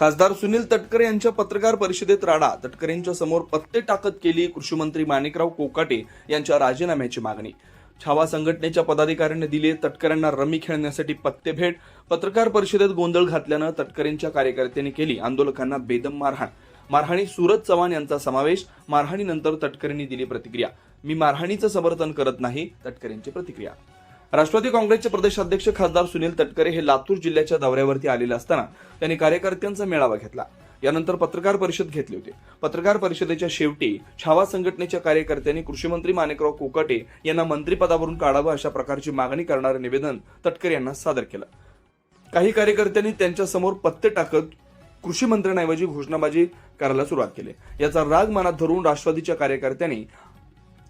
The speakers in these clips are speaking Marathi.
खासदार सुनील तटकरे यांच्या पत्रकार परिषदेत राडा तटकरेंच्या समोर पत्ते टाकत केली कृषीमंत्री माणिकराव कोकाटे यांच्या राजीनाम्याची मागणी. छावा संघटनेच्या पदाधिकाऱ्यांनी दिले तटकऱ्यांना रमी खेळण्यासाठी पत्ते भेट. पत्रकार परिषदेत गोंधळ घातल्यानं तटकरेंच्या कार्यकर्त्यांनी केली आंदोलकांना बेदम मारहाण. मारहाणी सुरत चव्हाण यांचा समावेश मारहाणीनंतर तटकरेंनी दिली प्रतिक्रिया. मी मारहाणीचं समर्थन करत नाही तटकरेंची प्रतिक्रिया. राष्ट्रवादी काँग्रेसचे प्रदेशाध्यक्ष खासदार सुनील तटकरे हे लातूर जिल्ह्याच्या दौऱ्यावरती आलेले असताना त्यांनी कार्यकर्त्यांचा मेळावा घेतला. यानंतर पत्रकार परिषद घेतली होती. पत्रकार परिषदेच्या शेवटी छावा संघटनेच्या कार्यकर्त्यांनी कृषीमंत्री माणिकराव कोकाटे यांना मंत्रिपदावरून काढावं अशा प्रकारची मागणी करणारं निवेदन तटकरे यांना सादर केलं. काही कार्यकर्त्यांनी त्यांच्यासमोर पत्ते टाकत कृषी मंत्र्यांऐवजी घोषणाबाजी करायला सुरुवात केली. याचा राग मनात धरून राष्ट्रवादीच्या कार्यकर्त्यांनी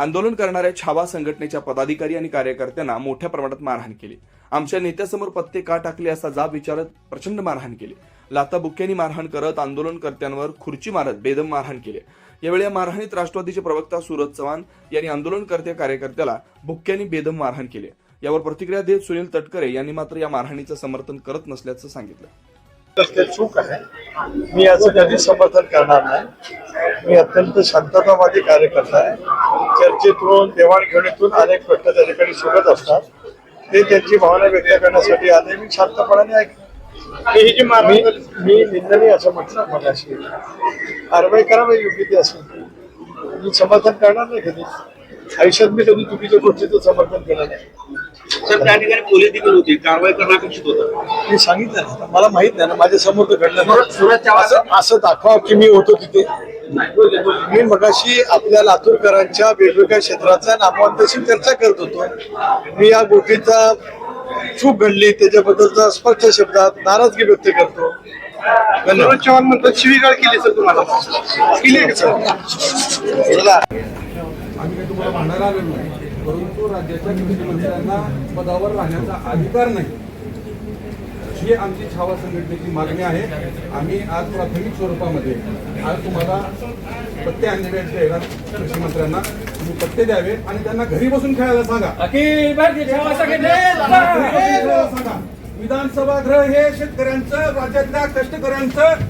आंदोलन करणाऱ्या छावा संघटनेच्या पदाधिकारी आणि कार्यकर्त्यांना मोठ्या प्रमाणात मारहाण केली. आमच्या नेत्यासमोर पत्ते का टाकले असा जाब विचारत प्रचंड मारहाण केली. लाता बुक्क्यांनी मारहाण करत आंदोलनकर्त्यांवर खुर्ची मारत बेदम मारहाण केली. यावेळी या मारहाणीत राष्ट्रवादीचे प्रवक्ता सुरज चव्हाण यांनी आंदोलनकर्त्या कार्यकर्त्याला बुक्क्यांनी बेदम मारहाण केली. यावर प्रतिक्रिया देत सुनील तटकरे यांनी मात्र या मारहाणीचं समर्थन करत नसल्याचं सांगितलं. तर ते चूक आहे. मी याचं कधीच समर्थन करणार नाही. मी अत्यंत शांततावादी कार्यकर्ता आहे. चर्चेतून देवाणघेवाणीतून अनेक प्रश्न त्या ठिकाणी सुटत असतात. ते त्यांची भावना व्यक्त करण्यासाठी आले. मी शांतपणाने ऐक मी मी निंदनीय असं म्हटलं मगाशी. कारवाई करावी योग्य ती असेल. ती. मी समर्थन करणार नाही कधी. आयुष्यात मी कधी चुकीच्या गोष्टीचं समर्थन केलं नाही. सर त्या ठिकाणी पोलीस देखील होती. कारवाई करणं अपेक्षित होतं. मी सांगितलं ना मला माहीत नाही ना माझ्यासमोर तर घडलं नाही. असं असं दाखवा की मी होतो तिथे. मी मगाशी आपल्या लातूरकरांच्या वेगवेगळ्या क्षेत्राचा नामवंताशी चर्चा करत होतो. मी या गोष्टीचा चूक घडली त्याच्याबद्दलचा स्पष्ट शब्दात नाराजगी व्यक्त करतो. धन्यवाद. चव्हाण म्हणतात शिवीगाळ केली सर तुम्हाला. केली आहे का सर? आम्ही काही तुम्हाला भांडणार आलेलो नाही. परंतु राज्याच्या मुख्यमंत्र्यांना पदावर राहण्याचा अधिकार नाही. ही आमची छावा संघटनेची मागणी आहे. आम्ही आज प्राथमिक स्वरूपामध्ये आज तुम्हाला पत्ते आणलेले आहेत द्यायला कृषी मंत्र्यांना. तुम्ही पत्ते द्यावे आणि त्यांना घरी बसून खेळायला सांगा. घरी बसून खेळायला विधानसभा गृह हे शेतकऱ्यांचं राज्यातल्या कष्टकऱ्यांचं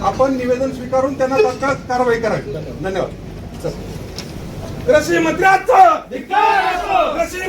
आपण निवेदन स्वीकारून त्यांना तात्काळ कारवाई करावी. धन्यवाद. कृषी मंत्र्याचं! कृषी